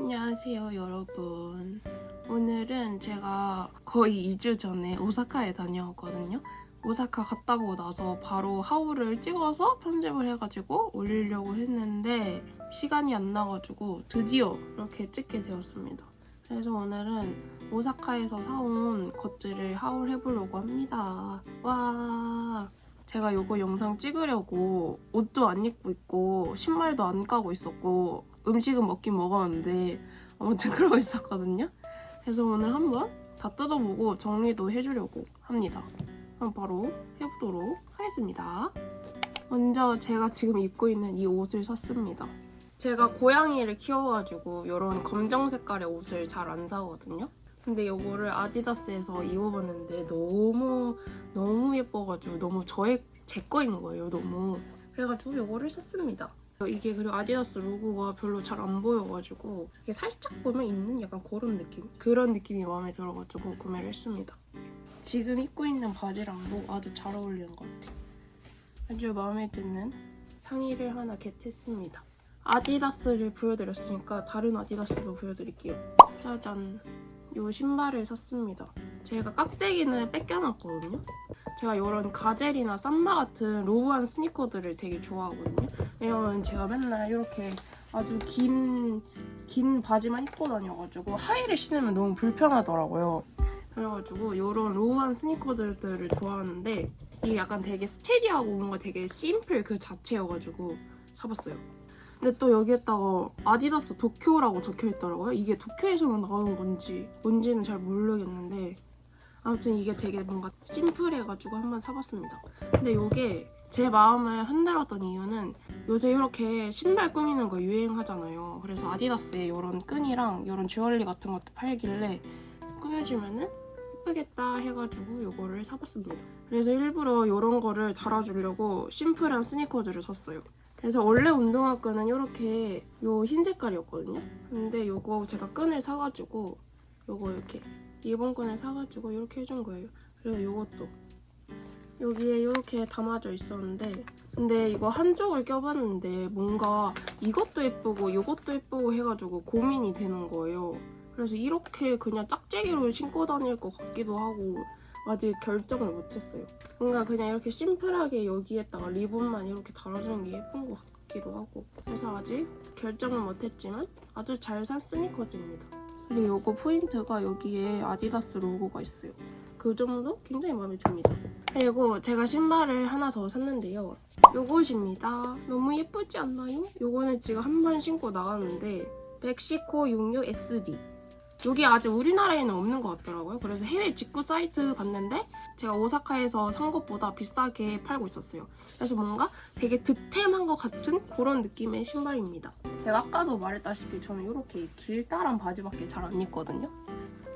안녕하세요, 여러분. 오늘은 제가 거의 2주 전에 오사카에 다녀왔거든요. 오사카 갔다 오고 나서 바로 하울을 찍어서 편집을 해가지고 올리려고 했는데 시간이 안 나가지고 드디어 이렇게 찍게 되었습니다. 그래서 오늘은 오사카에서 사온 것들을 하울 해보려고 합니다. 와. 제가 요거 영상 찍으려고 옷도 안 입고 있고 신발도 안 까고 있었고 음식은 먹긴 먹었는데 아무튼 그러고 있었거든요. 그래서 오늘 한번 다 뜯어보고 정리도 해주려고 합니다. 그럼 바로 해보도록 하겠습니다. 먼저 제가 지금 입고 있는 이 옷을 샀습니다. 제가 고양이를 키워가지고 이런 검정 색깔의 옷을 잘 안 사거든요. 근데 이거를 아디다스에서 입어봤는데 너무 너무 예뻐가지고 너무 저의 제 거인 거예요 너무 그래가지고 이거를 샀습니다 이게 그리고 아디다스 로고가 별로 잘 안 보여가지고 이게 살짝 보면 있는 약간 그런 느낌? 그런 느낌이 마음에 들어가지고 구매를 했습니다. 지금 입고 있는 바지랑도 아주 잘 어울리는 것 같아요. 아주 마음에 드는 상의를 하나 겟했습니다. 아디다스를 보여드렸으니까 다른 아디다스도 보여드릴게요. 짜잔. 요 신발을 샀습니다. 제가 깍대기는 뺏겨놨거든요. 제가 이런 가젤이나 쌈마 같은 로우한 스니커들을 되게 좋아하거든요. 왜냐면 제가 맨날 이렇게 아주 긴, 긴 바지만 입고 다녀가지고 하의를 신으면 너무 불편하더라고요. 그래가지고 이런 로우한 스니커들을 좋아하는데 이게 약간 되게 스테디하고 뭔가 되게 심플 그 자체여가지고 사봤어요. 근데 또 여기에다가 아디다스 도쿄라고 적혀 있더라고요. 이게 도쿄에서만 나오는 건지 뭔지는 잘 모르겠는데 아무튼 이게 되게 뭔가 심플해가지고 한번 사봤습니다. 근데 이게 제 마음을 흔들었던 이유는 요새 이렇게 신발 꾸미는 거 유행하잖아요. 그래서 아디다스에 이런 끈이랑 이런 주얼리 같은 것도 팔길래 꾸며주면은 예쁘겠다 해가지고 이거를 사봤습니다. 그래서 일부러 이런 거를 달아주려고 심플한 스니커즈를 샀어요. 그래서 원래 운동화 끈은 이렇게 요 흰 색깔이었거든요. 근데 요거 제가 끈을 사가지고 요거 이렇게 리본 끈을 사가지고 이렇게 해준 거예요. 그리고 요것도 여기에 이렇게 담아져 있었는데 근데 이거 한쪽을 껴봤는데 뭔가 이것도 예쁘고 이것도 예쁘고 해가지고 고민이 되는 거예요. 그래서 이렇게 그냥 짝재기로 신고 다닐 것 같기도 하고 아직 결정을 못했어요. 뭔가 그냥 이렇게 심플하게 여기에다가 리본만 이렇게 달아주는 게 예쁜 것 같기도 하고 그래서 아직 결정은 못했지만 아주 잘 산 스니커즈입니다. 그리고 요거 포인트가 여기에 아디다스 로고가 있어요. 그 정도 굉장히 마음에 듭니다. 그리고 제가 신발을 하나 더 샀는데요. 요것입니다. 너무 예쁘지 않나요? 요거는 지금 한 번 신고 나갔는데 멕시코 66SD 여기 아직 우리나라에는 없는 것 같더라고요. 그래서 해외 직구 사이트 봤는데 제가 오사카에서 산 것보다 비싸게 팔고 있었어요. 그래서 뭔가 되게 득템한 것 같은 그런 느낌의 신발입니다. 제가 아까도 말했다시피 저는 이렇게 길다란 바지밖에 잘 안 입거든요.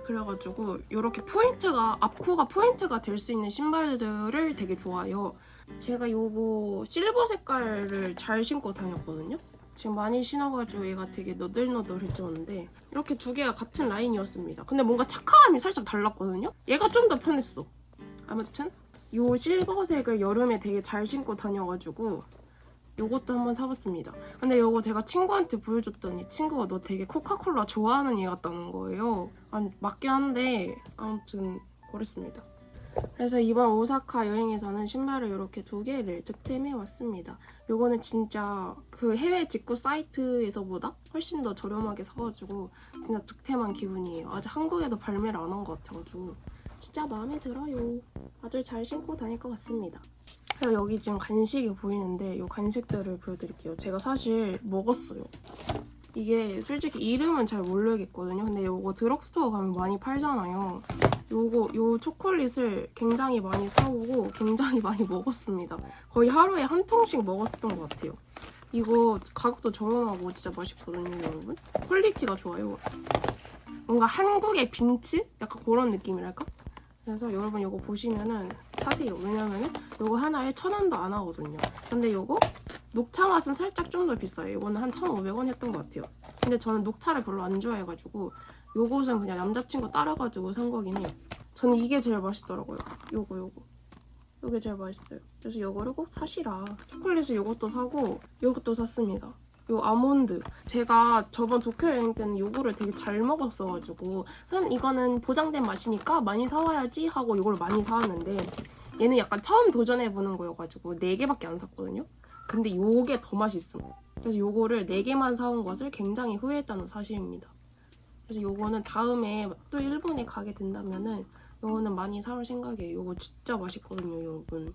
그래가지고 이렇게 포인트가 앞코가 포인트가 될 수 있는 신발들을 되게 좋아해요. 제가 요거 실버 색깔을 잘 신고 다녔거든요. 지금 많이 신어가지고 얘가 되게 너덜너덜해졌는데 이렇게 두 개가 같은 라인이었습니다. 근데 뭔가 착화감이 살짝 달랐거든요? 얘가 좀 더 편했어. 아무튼 요 실버색을 여름에 되게 잘 신고 다녀가지고 요것도 한번 사봤습니다. 근데 요거 제가 친구한테 보여줬더니 친구가 너 되게 코카콜라 좋아하는 애 같다는 거예요. 아니, 맞긴 한데 아무튼 그랬습니다. 그래서 이번 오사카 여행에서는 신발을 이렇게 두 개를 득템해 왔습니다. 요거는 진짜 그 해외 직구 사이트에서보다 훨씬 더 저렴하게 사가지고 진짜 득템한 기분이에요. 아직 한국에도 발매를 안 한 것 같아가지고 진짜 마음에 들어요. 아주 잘 신고 다닐 것 같습니다. 그리고 여기 지금 간식이 보이는데 이 간식들을 보여드릴게요. 제가 사실 먹었어요. 이게 솔직히 이름은 잘 모르겠거든요. 근데 이거 드럭스토어 가면 많이 팔잖아요. 요거 요 초콜릿을 굉장히 많이 사오고 굉장히 많이 먹었습니다. 거의 하루에 한 통씩 먹었던 것 같아요. 이거 가격도 저렴하고 진짜 맛있거든요, 여러분. 퀄리티가 좋아요. 뭔가 한국의 빈츠? 약간 그런 느낌이랄까? 그래서 여러분 이거 보시면은 사세요. 왜냐면은 이거 하나에 천 원도 안 하거든요. 근데 이거 녹차 맛은 살짝 좀 더 비싸요. 이거는 한 1,500원 했던 것 같아요. 근데 저는 녹차를 별로 안 좋아해가지고 요것은 그냥 남자친구 따라가지고 산 거긴 해요. 저는 이게 제일 맛있더라고요. 요거 요거. 요게 제일 맛있어요. 그래서 요거를 꼭 사시라. 초콜릿을 요것도 사고 요것도 샀습니다. 요 아몬드 제가 저번 도쿄 여행 때는 요거를 되게 잘 먹었어가지고 그럼 이거는 보장된 맛이니까 많이 사와야지 하고 요걸 많이 사왔는데 얘는 약간 처음 도전해보는 거여가지고 4개밖에 안 샀거든요 근데 요게 더 맛있음 그래서 요거를 4개만 사온 것을 굉장히 후회했다는 사실입니다 그래서 요거는 다음에 또 일본에 가게 된다면은 요거는 많이 사올 생각이에요 요거 진짜 맛있거든요 여러분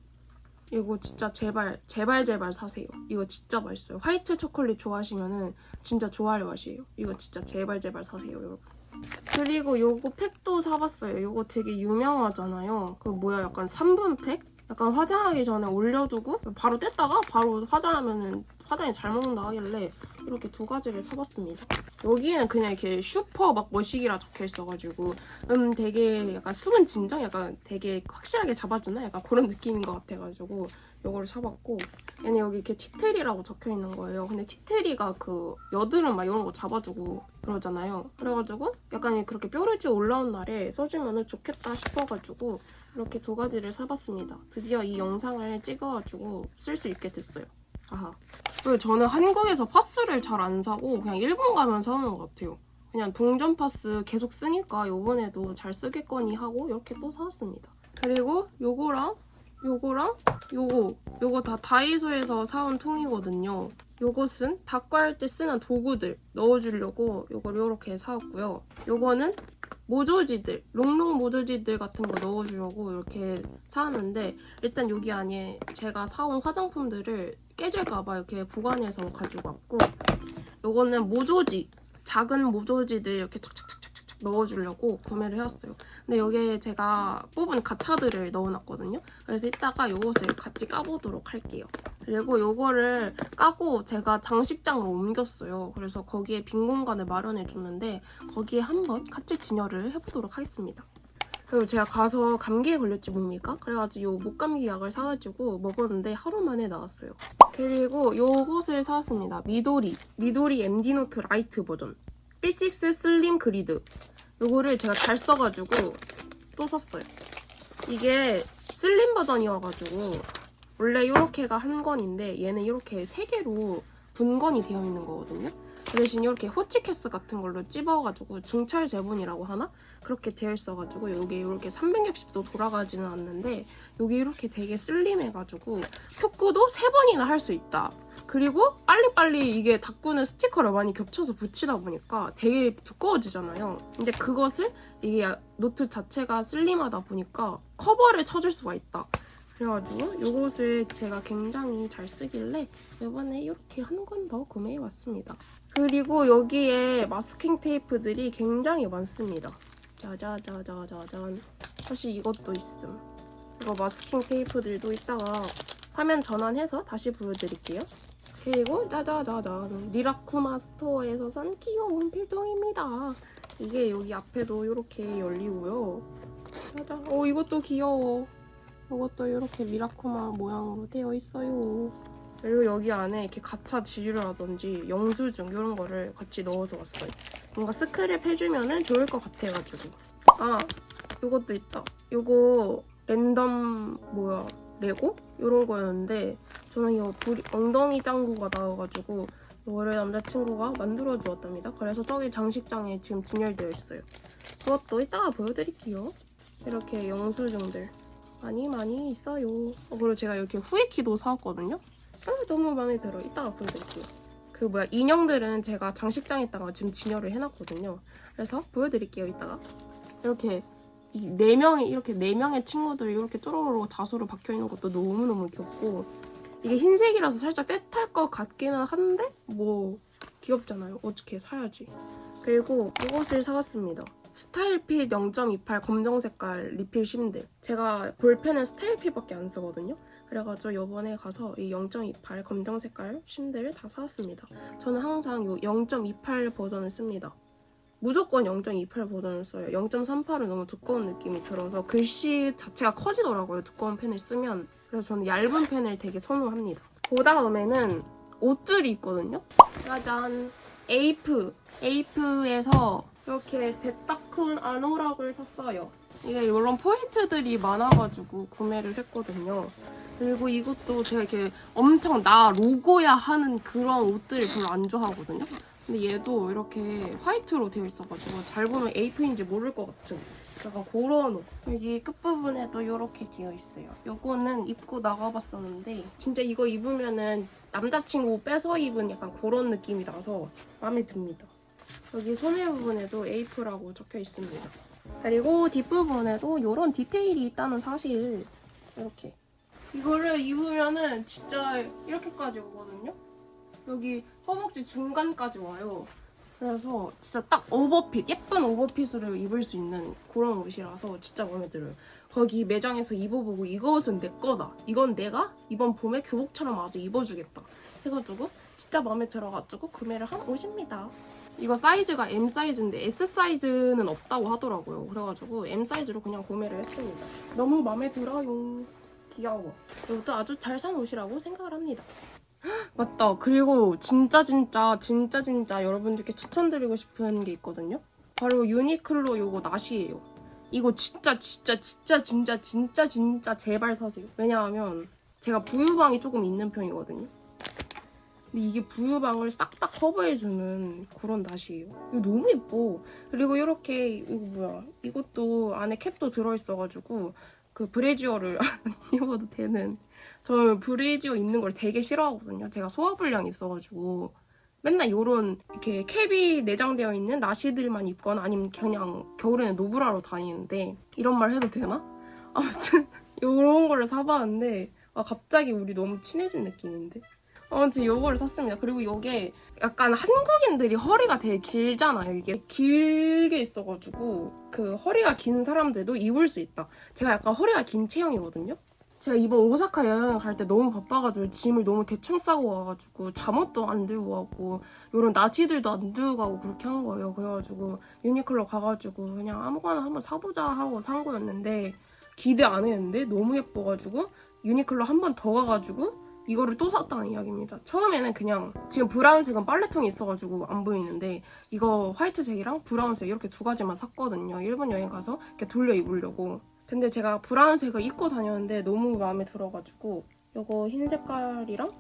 이거 진짜 제발 제발 제발 사세요. 이거 진짜 맛있어요. 화이트 초콜릿 좋아하시면은 진짜 좋아할 맛이에요. 이거 진짜 제발 제발 사세요, 여러분. 그리고 요거 팩도 사봤어요. 요거 되게 유명하잖아요. 그 뭐야 약간 3분 팩? 약간 화장하기 전에 올려두고 바로 뗐다가 바로 화장하면은 화장이 잘 먹는다 하길래 이렇게 두 가지를 사봤습니다. 여기에는 그냥 이렇게 슈퍼 막 머시기라 적혀 있어가지고 음 되게 약간 수분 진정 약간 되게 확실하게 잡아주나 약간 그런 느낌인 것 같아가지고 요거를 사봤고 얘는 여기 이렇게 티테리라고 적혀 있는 거예요. 근데 티테리가 그 여드름 막 이런 거 잡아주고 그러잖아요. 그래가지고 약간 그렇게 뾰루지 올라온 날에 써주면 좋겠다 싶어가지고 이렇게 두 가지를 사봤습니다. 드디어 이 영상을 찍어가지고 쓸 수 있게 됐어요. 아하. 그리고 저는 한국에서 파스를 잘 안 사고 그냥 일본 가면 사오는 것 같아요. 그냥 동전 파스 계속 쓰니까 요번에도 잘 쓰겠거니 하고 이렇게 또 사왔습니다. 그리고 요거랑 요거랑 요거 요거 다 다이소에서 사온 통이거든요. 요것은 닭과할 때 쓰는 도구들 넣어주려고 요걸 요렇게 사왔고요. 요거는 모조지들, 롱롱 모조지들 같은 거 넣어주려고 이렇게 사왔는데 일단 여기 안에 제가 사온 화장품들을 깨질까봐 이렇게 보관해서 가지고 왔고 요거는 모조지, 작은 모조지들 이렇게 착착착착착 넣어주려고 구매를 해왔어요. 근데 여기에 제가 뽑은 가차들을 넣어놨거든요. 그래서 이따가 요것을 같이 까보도록 할게요. 그리고 요거를 까고 제가 장식장으로 옮겼어요. 그래서 거기에 빈 공간을 마련해줬는데 거기에 한번 같이 진열을 해보도록 하겠습니다. 그리고 제가 가서 감기에 걸렸지 뭡니까? 그래가지고 요 목감기 약을 사가지고 먹었는데 하루 만에 나왔어요. 그리고 요것을 사왔습니다. 미도리. 미도리 MD노트 라이트 버전. B6 슬림 그리드. 요거를 제가 잘 써가지고 또 샀어요. 이게 슬림 버전이어가지고 원래 이렇게가 한 건인데 얘는 이렇게 세 개로 분건이 되어 있는 거거든요. 그 대신 이렇게 호치케스 같은 걸로 찝어가지고 중철 제본이라고 하나? 그렇게 되어 있어가지고 여기 이렇게 360도 돌아가지는 않는데 여기 이렇게 되게 슬림해가지고 촉구도 세 번이나 할 수 있다. 그리고 빨리빨리 이게 닦고는 스티커를 많이 겹쳐서 붙이다 보니까 되게 두꺼워지잖아요. 근데 그것을 이게 노트 자체가 슬림하다 보니까 커버를 쳐줄 수가 있다. 그래가지고 이것을 제가 굉장히 잘 쓰길래 이번에 이렇게 한 권 더 구매해 왔습니다. 그리고 여기에 마스킹 테이프들이 굉장히 많습니다. 짜자자자자잔. 사실 이것도 있음. 이거 마스킹 테이프들도 이따가 화면 전환해서 다시 보여드릴게요. 그리고 짜자자잔. 리라쿠마 스토어에서 산 귀여운 필통입니다. 이게 여기 앞에도 이렇게 열리고요. 짜잔. 어 이것도 귀여워. 이것도 이렇게 리라쿠마 모양으로 되어 있어요. 그리고 여기 안에 이렇게 가차 지류라든지 영수증 이런 거를 같이 넣어서 왔어요. 뭔가 스크랩 해주면은 좋을 것 같아가지고. 아, 이것도 있다. 이거 랜덤 뭐야 레고 이런 거였는데 저는 이거 엉덩이 짱구가 나와가지고 이거를 남자친구가 만들어 주었답니다. 그래서 저기 장식장에 지금 진열되어 있어요. 그것도 이따가 보여드릴게요. 이렇게 영수증들. 많이 많이 있어요. 어, 그리고 제가 이렇게 후에키도 사왔거든요. 아, 너무 마음에 들어. 이따가 보여드릴게요. 그 뭐야 인형들은 제가 장식장에다가 지금 진열을 해놨거든요. 그래서 보여드릴게요. 이따가 이렇게 이네 명이 이렇게 네 명의 친구들이 이렇게 쪼로로 자수로 박혀 있는 것도 너무 너무 귀엽고 이게 흰색이라서 살짝 떼탈 것 같기는 한데 뭐 귀엽잖아요. 어떻게 사야지. 그리고 이것을 사왔습니다. 스타일핏 0.28 검정 색깔 리필 심들. 제가 볼펜은 스타일핏밖에 안 쓰거든요. 그래가지고 이번에 가서 이 0.28 검정 색깔 심들 다 사왔습니다. 저는 항상 이 0.28 버전을 씁니다. 무조건 0.28 버전을 써요. 0.38은 너무 두꺼운 느낌이 들어서 글씨 자체가 커지더라고요. 두꺼운 펜을 쓰면. 그래서 저는 얇은 펜을 되게 선호합니다. 그 다음에는 옷들이 있거든요. 짜잔. 에이프. 에이프에서 이렇게 데타쿤 아노락을 샀어요. 이게 이런 포인트들이 많아가지고 구매를 했거든요. 그리고 이것도 제가 이렇게 엄청 나 로고야 하는 그런 옷들을 별로 안 좋아하거든요. 근데 얘도 이렇게 화이트로 되어 있어가지고 잘 보면 에이프인지 모를 것 같은 약간 그런 옷. 여기 끝부분에도 이렇게 되어 있어요. 요거는 입고 나가봤었는데 진짜 이거 입으면은 남자친구 옷 빼서 입은 약간 그런 느낌이 나서 마음에 듭니다. 여기 소매 부분에도 에이프라고 적혀 있습니다. 그리고 뒷부분에도 이런 디테일이 있다는 사실 이렇게 이거를 입으면은 진짜 이렇게까지 오거든요. 여기 허벅지 중간까지 와요. 그래서 진짜 딱 오버핏, 예쁜 오버핏으로 입을 수 있는 그런 옷이라서 진짜 마음에 들어요. 거기 매장에서 입어보고 이거 옷은 내 거다. 이건 내가 이번 봄에 교복처럼 아주 입어주겠다. 해가지고 진짜 마음에 들어가지고 구매를 한 옷입니다. 이거 사이즈가 M 사이즈인데 S 사이즈는 없다고 하더라고요. 그래가지고 M 사이즈로 그냥 구매를 했습니다. 너무 마음에 들어요. 귀여워. 이것도 아주 잘 산 옷이라고 생각을 합니다. 맞다. 그리고 진짜 진짜 진짜 진짜 여러분들께 추천드리고 싶은 게 있거든요. 바로 유니클로 요거 나시예요. 이거 진짜 진짜 진짜 진짜 진짜 진짜 제발 사세요. 왜냐하면 제가 부유방이 조금 있는 편이거든요. 근데 이게 부유방을 싹 다 커버해주는 그런 나시예요. 이거 너무 예뻐. 그리고 이렇게 이거 뭐야? 이것도 안에 캡도 들어있어가지고 그 브래지어를 안 입어도 되는. 저는 브래지어 입는 걸 되게 싫어하거든요. 제가 소화불량이 있어가지고 맨날 요런 이렇게 캡이 내장되어 있는 나시들만 입거나 아니면 그냥 겨울에는 노브라로 다니는데 이런 말 해도 되나? 아무튼 요런 거를 사봤는데 아, 갑자기 우리 너무 친해진 느낌인데 아무튼 요거를 샀습니다. 그리고 요게 약간 한국인들이 허리가 되게 길잖아요. 이게 길게 있어가지고 그 허리가 긴 사람들도 입을 수 있다. 제가 약간 허리가 긴 체형이거든요. 제가 이번 오사카 여행 갈 때 너무 바빠가지고 짐을 너무 대충 싸고 와가지고 잠옷도 안 들고 가고 요런 나시들도 안 들고 가고 그렇게 한 거예요. 그래가지고 유니클로 가가지고 그냥 아무거나 한번 사보자 하고 산 거였는데 기대 안 했는데 너무 예뻐가지고 유니클로 한 번 더 가가지고 이거를 또 샀다는 이야기입니다. 처음에는 그냥 지금 브라운색은 빨래통이 있어가지고 안 보이는데 이거 화이트색이랑 브라운색 이렇게 두 가지만 샀거든요. 일본 여행 가서 이렇게 돌려 입으려고. 근데 제가 브라운색을 입고 다녔는데 너무 마음에 들어가지고 이거 흰 색깔이랑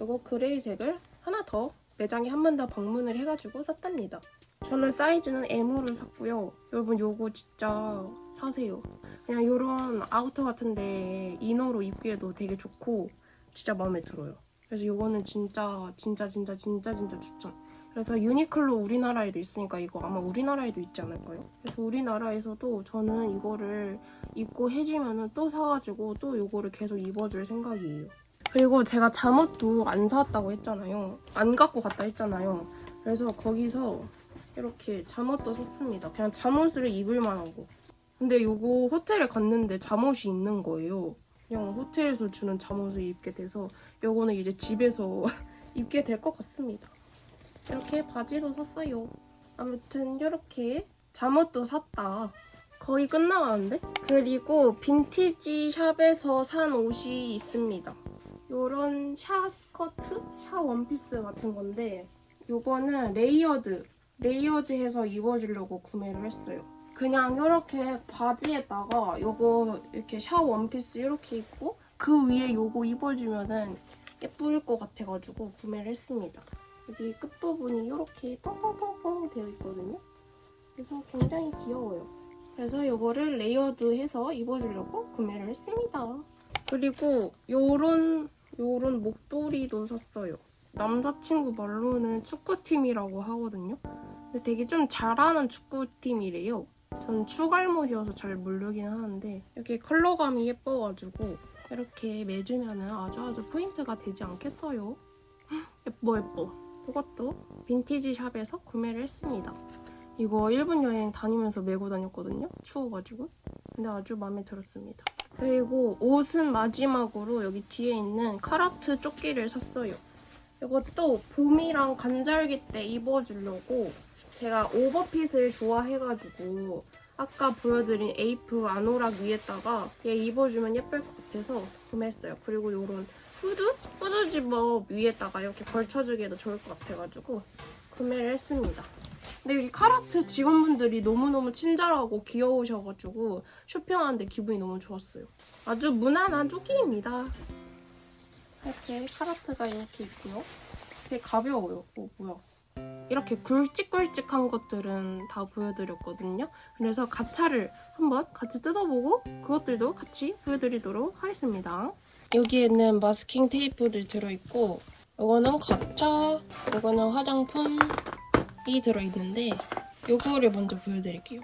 이거 그레이색을 하나 더 매장에 한 번 더 방문을 해가지고 샀답니다. 저는 사이즈는 M으로 샀고요. 여러분 요거 진짜 사세요. 그냥 이런 아우터 같은데 이너로 입기에도 되게 좋고 진짜 마음에 들어요. 그래서 이거는 진짜 진짜 진짜 진짜 진짜 추천. 그래서 유니클로 우리나라에도 있으니까 이거 아마 우리나라에도 있지 않을까요? 그래서 우리나라에서도 저는 이거를 입고 해지면은 또 사가지고 또 이거를 계속 입어줄 생각이에요. 그리고 제가 잠옷도 안 사왔다고 했잖아요. 안 갖고 갔다 했잖아요. 그래서 거기서 이렇게 잠옷도 샀습니다. 그냥 잠옷을 입을 만한 거. 근데 이거 호텔에 갔는데 잠옷이 있는 거예요. 그냥 호텔에서 주는 잠옷을 입게 돼서 요거는 이제 집에서 입게 될 것 같습니다. 이렇게 바지도 샀어요. 아무튼 이렇게 잠옷도 샀다. 거의 끝나가는데? 그리고 빈티지 샵에서 산 옷이 있습니다. 요런 샤 스커트? 샤 원피스 같은 건데 요거는 레이어드 레이어드해서 입어주려고 구매를 했어요. 그냥 이렇게 바지에다가 요거 이렇게 샤 원피스 이렇게 입고 그 위에 요거 입어주면은 예쁠 것 같아가지고 구매를 했습니다. 여기 끝부분이 이렇게 펑펑펑펑 되어 있거든요. 그래서 굉장히 귀여워요. 그래서 요거를 레이어드해서 입어주려고 구매를 했습니다. 그리고 요런 요런 목도리도 샀어요. 남자친구 말로는 축구팀이라고 하거든요. 근데 되게 좀 잘하는 축구팀이래요. 저는 추갈못이어서 잘 모르긴 하는데 이렇게 컬러감이 예뻐가지고 이렇게 매주면 아주 아주 포인트가 되지 않겠어요? 예뻐 예뻐. 이것도 빈티지 샵에서 구매를 했습니다. 이거 일본 여행 다니면서 메고 다녔거든요. 추워가지고. 근데 아주 마음에 들었습니다. 그리고 옷은 마지막으로 여기 뒤에 있는 카라트 조끼를 샀어요. 이것도 봄이랑 간절기 때 입어주려고 제가 오버핏을 좋아해가지고 아까 보여드린 에이프 아노락 위에다가 얘 입어주면 예쁠 것 같아서 구매했어요. 그리고 이런 후드? 후드 집업 위에다가 이렇게 걸쳐주기에도 좋을 것 같아가지고 구매를 했습니다. 근데 여기 카라트 직원분들이 너무너무 친절하고 귀여우셔가지고 쇼핑하는데 기분이 너무 좋았어요. 아주 무난한 조끼입니다. 이렇게 카라트가 이렇게 있고요. 되게 가벼워요. 오, 뭐야. 이렇게 굵직굵직한 것들은 다 보여드렸거든요. 그래서 가차를 한번 같이 뜯어보고 그것들도 같이 보여드리도록 하겠습니다. 여기에는 마스킹 테이프들 들어있고 이거는 가차, 이거는 화장품이 들어있는데 이거를 먼저 보여드릴게요.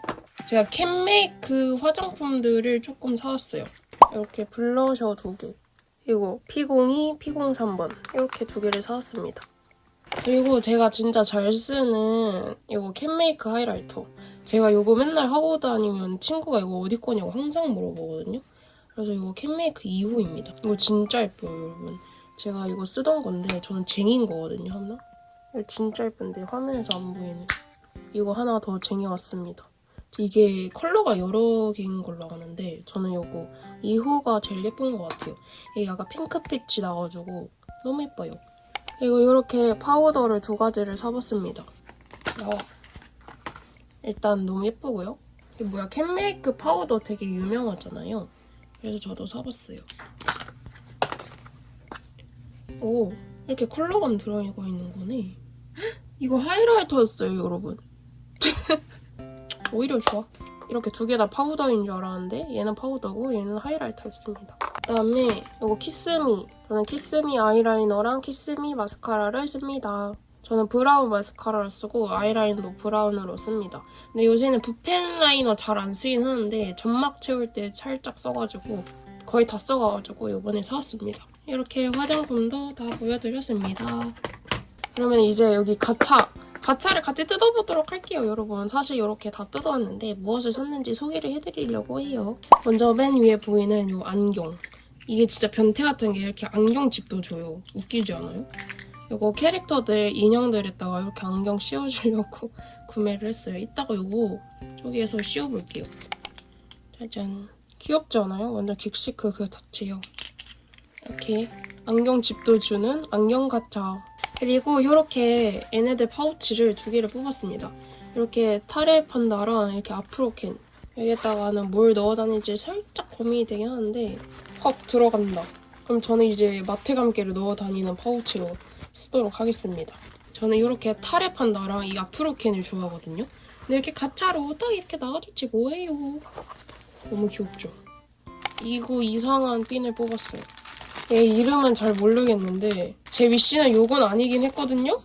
제가 캔메이크 화장품들을 조금 사왔어요. 이렇게 블러셔 두 개, 그리고 P02, P03번 이렇게 두 개를 사왔습니다. 그리고 제가 진짜 잘 쓰는 이거 캔메이크 하이라이터. 제가 이거 맨날 하고 다니면 친구가 이거 어디 거냐고 항상 물어보거든요. 그래서 이거 캔메이크 2호입니다. 이거 진짜 예뻐요, 여러분. 제가 이거 쓰던 건데 저는 쟁인 거거든요, 하나. 진짜 예쁜데 화면에서 안 보이네. 이거 하나 더 쟁여왔습니다. 이게 컬러가 여러 개인 걸로 아는데 저는 이거 2호가 제일 예쁜 것 같아요. 이게 약간 핑크빛이 나가지고 너무 예뻐요. 그리고 이렇게 파우더를 두 가지를 사봤습니다. 나와. 일단 너무 예쁘고요. 이게 뭐야 캔메이크 파우더 되게 유명하잖아요. 그래서 저도 사봤어요. 오 이렇게 컬러감 들어가 있는 거네. 헉, 이거 하이라이터였어요 여러분. 오히려 좋아. 이렇게 두 개 다 파우더인 줄 알았는데 얘는 파우더고 얘는 하이라이터였습니다. 그다음에 이거 키스미. 저는 키스미 아이라이너랑 키스미 마스카라를 씁니다. 저는 브라운 마스카라를 쓰고 아이라인도 브라운으로 씁니다. 근데 요새는 붓펜 라이너 잘 안 쓰긴 하는데 점막 채울 때 살짝 써가지고 거의 다 써가지고 이번에 사왔습니다. 이렇게 화장품도 다 보여드렸습니다. 그러면 이제 여기 가차 가차를 같이 뜯어보도록 할게요, 여러분. 사실 이렇게 다 뜯어왔는데 무엇을 샀는지 소개를 해드리려고 해요. 먼저 맨 위에 보이는 이 안경. 이게 진짜 변태 같은 게 이렇게 안경집도 줘요. 웃기지 않아요? 이거 캐릭터들 인형들에다가 이렇게 안경 씌워주려고 구매를 했어요. 이따가 이거 저기에서 씌워볼게요. 짜잔. 귀엽지 않아요? 완전 긱시크 그 자체요. 이렇게 안경집도 주는 안경 가차. 그리고 이렇게 얘네들 파우치를 두 개를 뽑았습니다. 이렇게 타레 판다랑 이렇게 아프로캔 여기에다가는 뭘 넣어 다닐지 살짝 고민이 되긴 하는데 헉 들어간다. 그럼 저는 이제 마테감개를 넣어 다니는 파우치로 쓰도록 하겠습니다. 저는 이렇게 타레 판다랑 이 아프로캔을 좋아하거든요. 근데 이렇게 가차로 딱 이렇게 나와줬지 뭐예요. 너무 귀엽죠? 이거 이상한 핀을 뽑았어요. 얘 이름은 잘 모르겠는데 제 위시는 요건 아니긴 했거든요?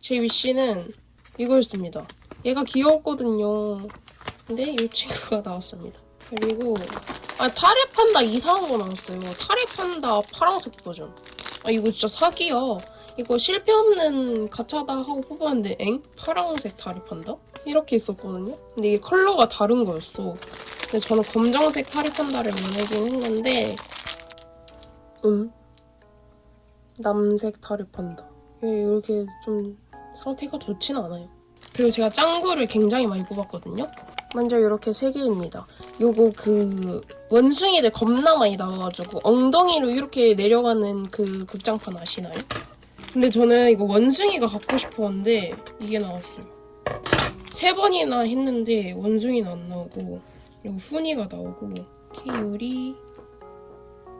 제 위시는 이거였습니다. 얘가 귀여웠거든요. 근데 이 친구가 나왔습니다. 그리고 아 타레 판다 이상한 거 나왔어요. 타레 판다 파란색 버전. 아 이거 진짜 사기야. 이거 실패 없는 가차다 하고 뽑았는데 엥? 파란색 타레 판다? 이렇게 있었거든요. 근데 이게 컬러가 다른 거였어. 근데 저는 검정색 타레 판다를 원하긴 했는데 음 남색 타레 판다. 이게 이렇게 좀 상태가 좋진 않아요. 그리고 제가 짱구를 굉장히 많이 뽑았거든요. 먼저 이렇게 세 개입니다. 요거 그 원숭이들 겁나 많이 나와가지고 엉덩이로 이렇게 내려가는 그 극장판 아시나요? 근데 저는 이거 원숭이가 갖고 싶었는데 이게 나왔어요. 세 번이나 했는데 원숭이는 안 나오고 그리고 훈이가 나오고 키유리,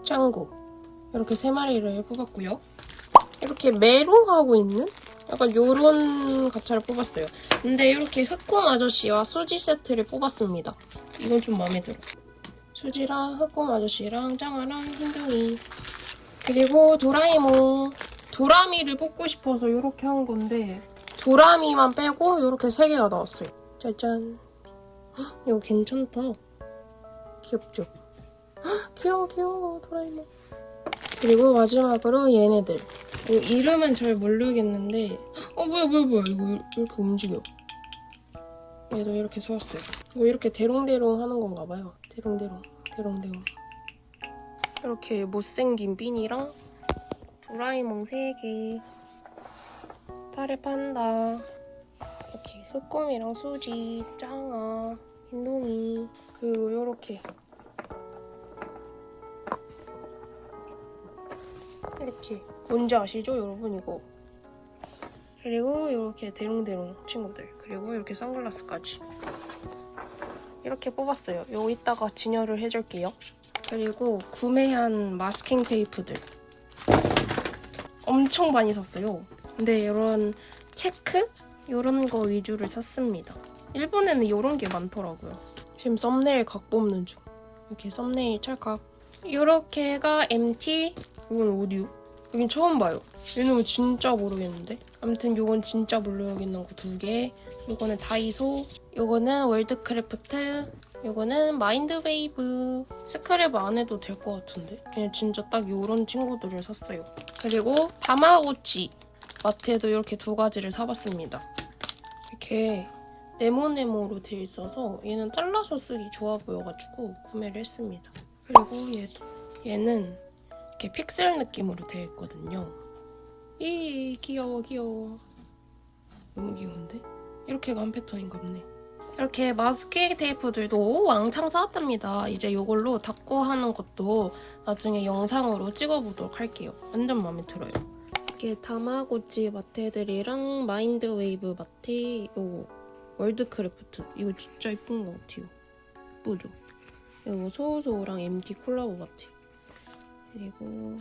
짱구 이렇게 세 마리를 뽑았고요. 이렇게 메롱하고 있는 약간 요런 가차를 뽑았어요. 근데 이렇게 흑곰 아저씨와 수지 세트를 뽑았습니다. 이건 좀 마음에 들어. 수지랑 흑곰 아저씨랑 짱아랑 흰둥이 그리고 도라에몽 도라미를 뽑고 싶어서 이렇게 한 건데 도라미만 빼고 이렇게 세 개가 나왔어요. 짜잔. 헉, 이거 괜찮다. 귀엽죠? 헉, 귀여워 귀여워 도라에몽. 그리고 마지막으로 얘네들. 이름은 잘 모르겠는데 어 뭐야 뭐야 뭐야. 이거 이렇게 움직여. 얘도 이렇게 사왔어요. 이거 이렇게 대롱대롱 하는 건가 봐요. 대롱대롱 대롱대롱. 이렇게 못생긴 빈이랑 도라에몽 3개. 타레 판다. 이렇게 흑곰이랑 수지 짱아 흰둥이. 그리고 이렇게 이렇게 뭔지 아시죠 여러분 이거 그리고 이렇게 대롱대롱 친구들 그리고 이렇게 선글라스까지 이렇게 뽑았어요. 요 이따가 진열을 해줄게요. 그리고 구매한 마스킹 테이프들 엄청 많이 샀어요. 근데 이런 체크 이런 거 위주를 샀습니다. 일본에는 이런 게 많더라고요. 지금 썸네일 각 뽑는 중. 이렇게 썸네일 찰칵. 이렇게가 MT, 이건 오디오. 여긴 처음 봐요. 얘는 진짜 모르겠는데. 아무튼 요건 진짜 모르겠는 거 두 개. 요거는 다이소. 요거는 월드크래프트. 요거는 마인드웨이브. 스크랩 안 해도 될 것 같은데. 그냥 진짜 딱 요런 친구들을 샀어요. 그리고 다마고치. 마트에도 이렇게 두 가지를 사봤습니다. 이렇게 네모네모로 되어 있어서 얘는 잘라서 쓰기 좋아 보여가지고 구매를 했습니다. 그리고 얘, 얘는 이렇게 픽셀 느낌으로 되어 있거든요. 이 귀여워 귀여워. 너무 귀여운데? 이렇게가 한 패턴인가 보네. 이렇게 마스킹 테이프들도 왕창 사왔답니다. 이제 이걸로 닦고 하는 것도 나중에 영상으로 찍어보도록 할게요. 완전 마음에 들어요. 이게 다마고치 마테들이랑 마인드웨이브 마테 요 월드크래프트 이거 진짜 예쁜 것 같아요. 예쁘죠? 이거 소소랑 MT 콜라보 마테 그리고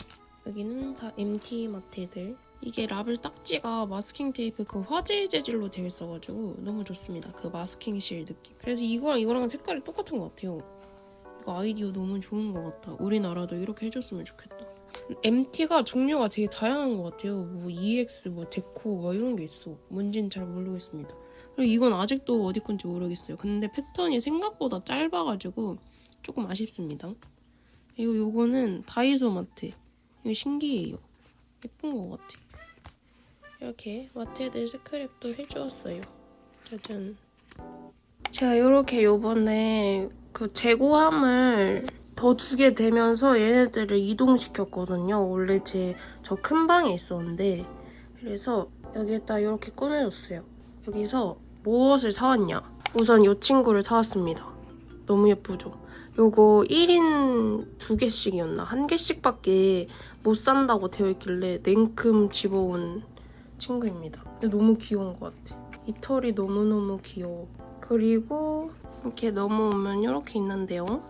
여기는 다 MT 마테들 이게 라벨 딱지가 마스킹 테이프 그 화질 재질로 되어 있어가지고 너무 좋습니다. 그 마스킹 실 느낌. 그래서 이거랑 이거랑 색깔이 똑같은 것 같아요. 이거 아이디어 너무 좋은 것 같아. 우리나라도 이렇게 해줬으면 좋겠다. MT가 종류가 되게 다양한 것 같아요. 뭐 EX, 뭐 데코, 뭐 이런 게 있어. 뭔진 잘 모르겠습니다. 그리고 이건 아직도 어디 건지 모르겠어요. 근데 패턴이 생각보다 짧아가지고 조금 아쉽습니다. 그리고 요거는 다이소 마트. 이거 신기해요. 예쁜 것 같아. 이렇게 마트에들 스크랩도 해주었어요. 짜잔. 제가 이렇게 요번에 그 재고함을 더 두게 되면서 얘네들을 이동시켰거든요. 원래 제 저 큰 방에 있었는데 그래서 여기에다 이렇게 꾸며줬어요. 여기서 무엇을 사왔냐? 우선 이 친구를 사왔습니다. 너무 예쁘죠? 요거 1인 두 개씩이었나? 한 개씩밖에 못 산다고 되어 있길래 냉큼 집어온 친구입니다. 근데 너무 귀여운 것 같아. 이 털이 너무너무 귀여워. 그리고 이렇게 넘어오면 이렇게 있는데요.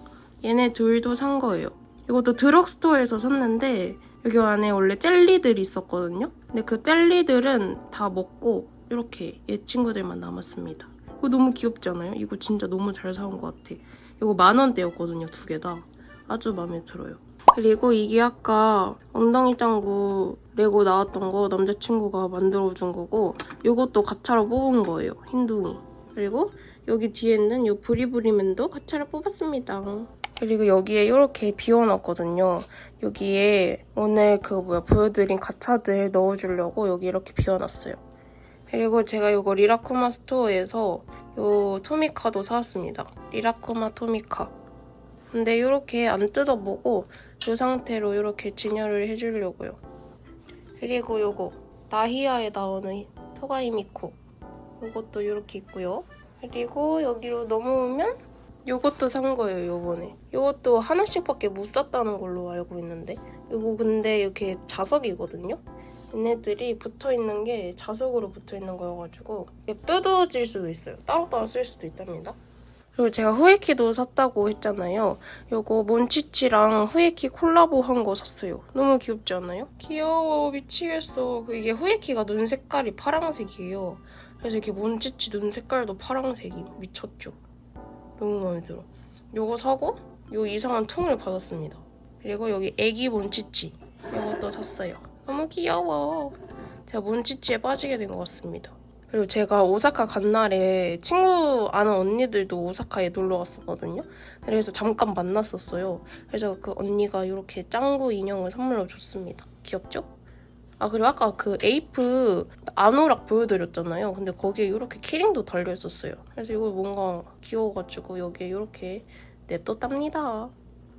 얘네 둘도 산 거예요. 이것도 드럭스토어에서 샀는데 여기 안에 원래 젤리들이 있었거든요. 근데 그 젤리들은 다 먹고 이렇게 얘 친구들만 남았습니다. 이거 너무 귀엽지 않아요? 이거 진짜 너무 잘 사온 것 같아. 이거 만 원대였거든요, 두 개 다. 아주 마음에 들어요. 그리고 이게 아까 엉덩이 짱구 레고 나왔던 거 남자친구가 만들어준 거고 이것도 가차로 뽑은 거예요, 흰둥이. 그리고 여기 뒤에는 이 브리브리맨도 가차를 뽑았습니다. 그리고 여기에 이렇게 비워놨거든요. 여기에 오늘 그 뭐야 보여드린 가차들 넣어주려고 여기 이렇게 비워놨어요. 그리고 제가 이거 리라쿠마 스토어에서 이 토미카도 사왔습니다. 리라쿠마 토미카. 근데 이렇게 안 뜯어보고 이 상태로 이렇게 진열을 해주려고요. 그리고 이거 나히아에 나오는 토가이미코 이것도 이렇게 있고요. 그리고 여기로 넘어오면 이것도 산 거예요, 요번에. 이것도 하나씩밖에 못 샀다는 걸로 알고 있는데 이거 근데 이렇게 자석이거든요. 얘네들이 붙어 있는 게 자석으로 붙어 있는 거여가지고 뜯어질 수도 있어요. 따로따로 쓸 수도 있답니다. 그리고 제가 후에키도 샀다고 했잖아요. 요거 몬치치랑 후에키 콜라보 한 거 샀어요. 너무 귀엽지 않아요? 귀여워 미치겠어. 그 이게 후에키가 눈 색깔이 파랑색이에요. 그래서 이렇게 몬치치 눈 색깔도 파랑색이 미쳤죠. 너무 마음에 들어. 요거 사고 요 이상한 통을 받았습니다. 그리고 여기 애기 몬치치 이것도 샀어요. 너무 귀여워. 제가 몬치치에 빠지게 된 것 같습니다. 그리고 제가 오사카 간 날에 친구 아는 언니들도 오사카에 놀러 왔었거든요. 그래서 잠깐 만났었어요. 그래서 그 언니가 이렇게 짱구 인형을 선물로 줬습니다. 귀엽죠? 아 그리고 아까 그 에이프 아노락 보여드렸잖아요. 근데 거기에 이렇게 키링도 달려 있었어요. 그래서 이거 뭔가 귀여워가지고 여기에 이렇게 냅뒀답니다.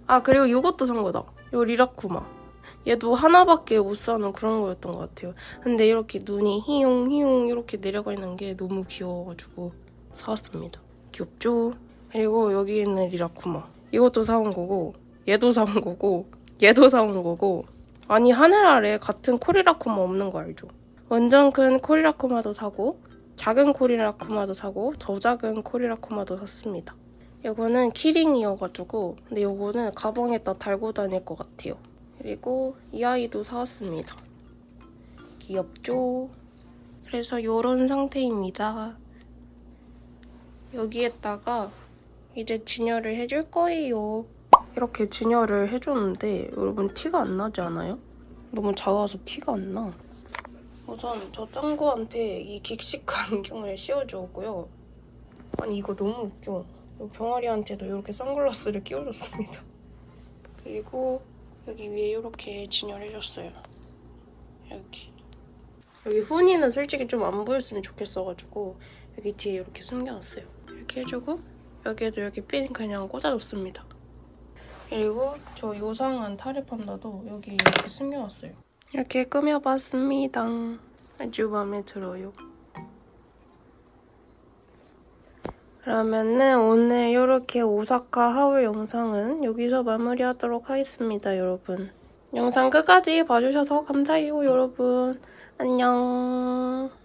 아 그리고 이것도 산 거다. 요 리라쿠마. 얘도 하나밖에 못 사는 그런 거였던 것 같아요. 근데 이렇게 눈이 히용 히용 이렇게 내려가 있는 게 너무 귀여워가지고 사왔습니다. 귀엽죠? 그리고 여기 있는 리라쿠마. 이것도 사온 거고 얘도 사온 거고 얘도 사온 거고 아니 하늘 아래 같은 코리라쿠마 없는 거 알죠? 완전 큰 코리라쿠마도 사고 작은 코리라쿠마도 사고 더 작은 코리라쿠마도 샀습니다. 이거는 키링이어가지고 근데 이거는 가방에다 달고 다닐 것 같아요. 그리고 이 아이도 사왔습니다. 귀엽죠? 그래서 이런 상태입니다. 여기에다가 이제 진열을 해줄 거예요. 이렇게 진열을 해줬는데 여러분 티가 안 나지 않아요? 너무 작아서 티가 안 나. 우선 저 짱구한테 이 긱시크 안경을 씌워주었고요. 아니 이거 너무 웃겨. 이 병아리한테도 이렇게 선글라스를 끼워줬습니다. 그리고 여기 위에 이렇게 진열해줬어요. 이렇게. 여기 훈이는 솔직히 좀 안 보였으면 좋겠어가지고 여기 뒤에 이렇게 숨겨놨어요. 이렇게 해주고 여기에도 이렇게 핀 그냥 꽂아줬습니다. 그리고 저 요상한 타르 판다도 여기 이렇게 숨겨놨어요. 이렇게 꾸며봤습니다. 아주 마음에 들어요. 그러면은 오늘 이렇게 오사카 하울 영상은 여기서 마무리하도록 하겠습니다, 여러분. 영상 끝까지 봐주셔서 감사해요, 여러분. 안녕.